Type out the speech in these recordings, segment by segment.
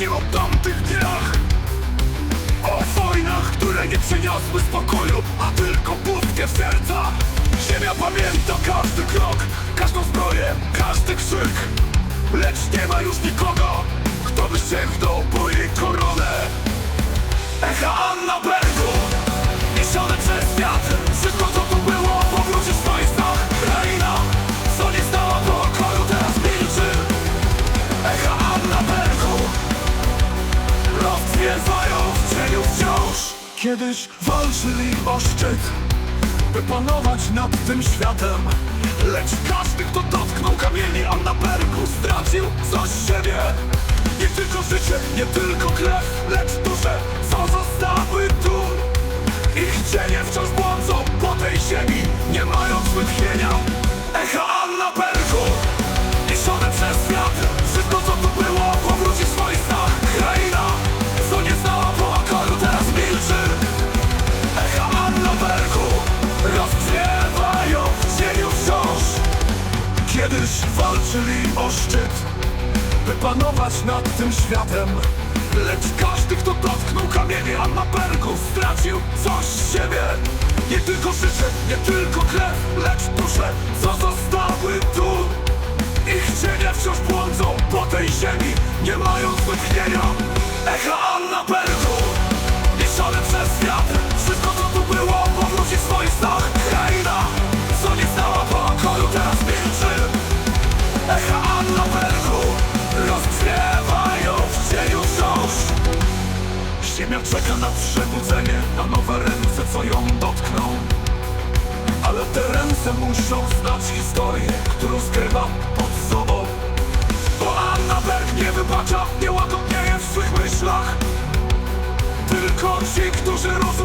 właśnie o tamtych dniach. O wojnach, które nie przyniosły spokoju A tylko pustkę serca. Ziemia pamięta każdy krok Każdą zbroję, każdy krzyk. Lecz nie ma już nikogo Kiedyś walczyli o szczyt By panować nad tym światem. Lecz każdy, kto dotknął kamieni Annabergu stracił coś siebie. Nie tylko życie, nie tylko krew Lecz dusze, co zostały tu. Ich cienie wciąż błądzą po tej ziemi Nie mając walczyli o szczyt By panować nad tym światem. Lecz każdy, kto dotknął kamienie Annabergu stracił coś z siebie. Nie tylko życie, nie tylko krew Lecz dusze, co zostały tu. Ich cienie wciąż błądzą po tej ziemi Nie mają wytchnienia czeka na przebudzenie Na nowe ręce, co ją dotkną. Ale te ręce muszą znać historię Którą skrywa pod sobą. Bo Anna Berg nie wybacza Nie łagodnieje w swych myślach. Tylko ci, którzy rozumieją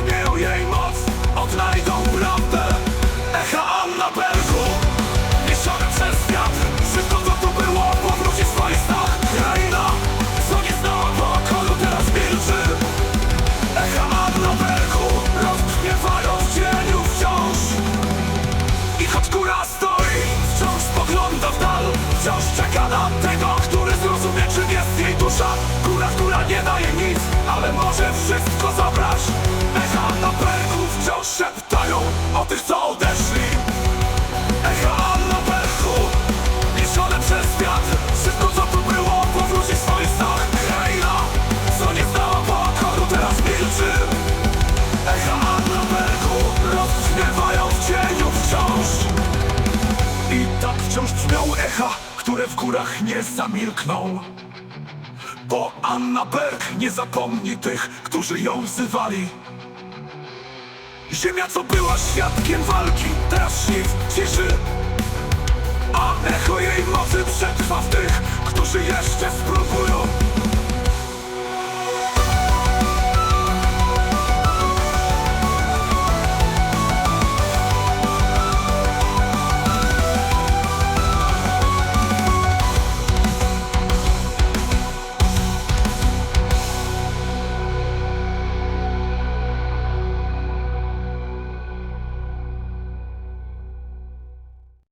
Bergu Rozgniewają w cieniu wciąż. I choć góra stoi Wciąż spogląda w dal Wciąż czeka na tego, który zrozumie czym jest jej dusza. Góra, która nie daje nic Ale może wszystko zabrać. Echa na bergu wciąż szeptają O tych co brzmią echa Które w górach nie zamilkną. Bo Anna Berg nie zapomni tych, którzy ją wzywali. Ziemia, co była świadkiem walki Teraz śni w ciszy. A echo jej mocy przetrwa w tych, którzy jeszcze spróbują